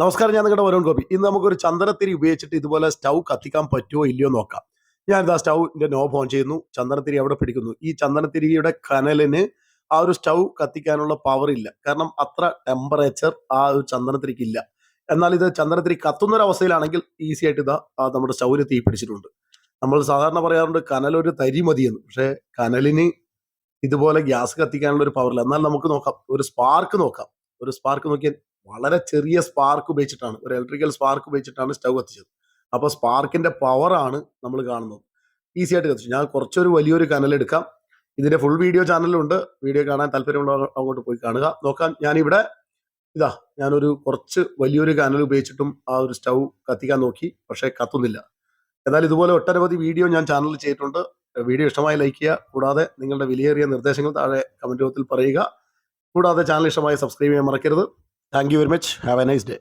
നമസ്കാരം ഞാൻ നിങ്ങളുടെ വരുൺ ഗോപി. ഇന്ന് നമുക്കൊരു ചന്ദനത്തിരി ഉപയോഗിച്ചിട്ട് ഇതുപോലെ സ്റ്റൗ കത്തിക്കാൻ പറ്റുമോ ഇല്ലയോ നോക്കാം. ഞാൻ ഇതാ സ്റ്റൗവിന്റെ നോബ് ഓൺ ചെയ്യുന്നു. ചന്ദനത്തിരി അവിടെ പിടിക്കുന്നു. ഈ ചന്ദനത്തിരിയുടെ കനലിന് ആ ഒരു സ്റ്റൗ കത്തിക്കാനുള്ള പവർ ഇല്ല. കാരണം അത്ര ടെമ്പറേച്ചർ ആ ഒരു ചന്ദനത്തിരിക്ക് ഇല്ല. എന്നാൽ ഇത് ചന്ദനത്തിരി കത്തുന്ന ഒരു അവസ്ഥയിലാണെങ്കിൽ ഈസി ആയിട്ട് ഇതാ നമ്മുടെ സ്റ്റൗവിന് തീ പിടിച്ചിട്ടുണ്ട്. നമ്മൾ സാധാരണ പറയാറുണ്ട് കനലൊരു തരി മതിയെന്ന്. പക്ഷേ കനലിന് ഇതുപോലെ ഗ്യാസ് കത്തിക്കാനുള്ള ഒരു പവറില്ല എന്നാൽ നമുക്ക് നോക്കാം. ഒരു സ്പാർക്ക് നോക്കാം. ഒരു സ്പാർക്ക് നോക്കിയാൽ വളരെ ചെറിയ സ്പാർക്ക് ഉപയോഗിച്ചിട്ടാണ്. ഒരു ഇലക്ട്രിക്കൽ സ്പാർക്ക് ഉപയോഗിച്ചിട്ടാണ് സ്റ്റൗ കത്തിച്ചത്. അപ്പോൾ സ്പാർക്കിന്റെ പവറാണ് നമ്മൾ കാണുന്നത്. ഈസി ആയിട്ട് കത്തിച്ചു. ഞാൻ കുറച്ചൊരു വലിയൊരു കനൽ എടുക്കാം. ഇതിന്റെ ഫുൾ വീഡിയോ ചാനലുണ്ട് വീഡിയോ കാണാൻ താല്പര്യമുള്ള അങ്ങോട്ട് പോയി കാണുക. നോക്കാൻ ഞാനിവിടെ ഇതാ ഞാനൊരു കുറച്ച് വലിയൊരു കനൽ ഉപയോഗിച്ചിട്ടും ആ ഒരു സ്റ്റൗ കത്തിക്കാൻ നോക്കി. പക്ഷേ കത്തുന്നില്ല. എന്നാൽ ഇതുപോലെ ഒട്ടനവധി വീഡിയോ ഞാൻ ചാനലിൽ ചെയ്തിട്ടുണ്ട്. വീഡിയോ ഇഷ്ടമായി ലൈക്ക് ചെയ്യുക. കൂടാതെ നിങ്ങളുടെ വിലയേറിയ നിർദ്ദേശങ്ങൾ താഴെ കമന്റ് ബോക്സിൽ പറയുക. കൂടാതെ ചാനൽ ഇഷ്ടമായി സബ്സ്ക്രൈബ് ചെയ്യാൻ മറക്കരുത്. thank you very much have a nice day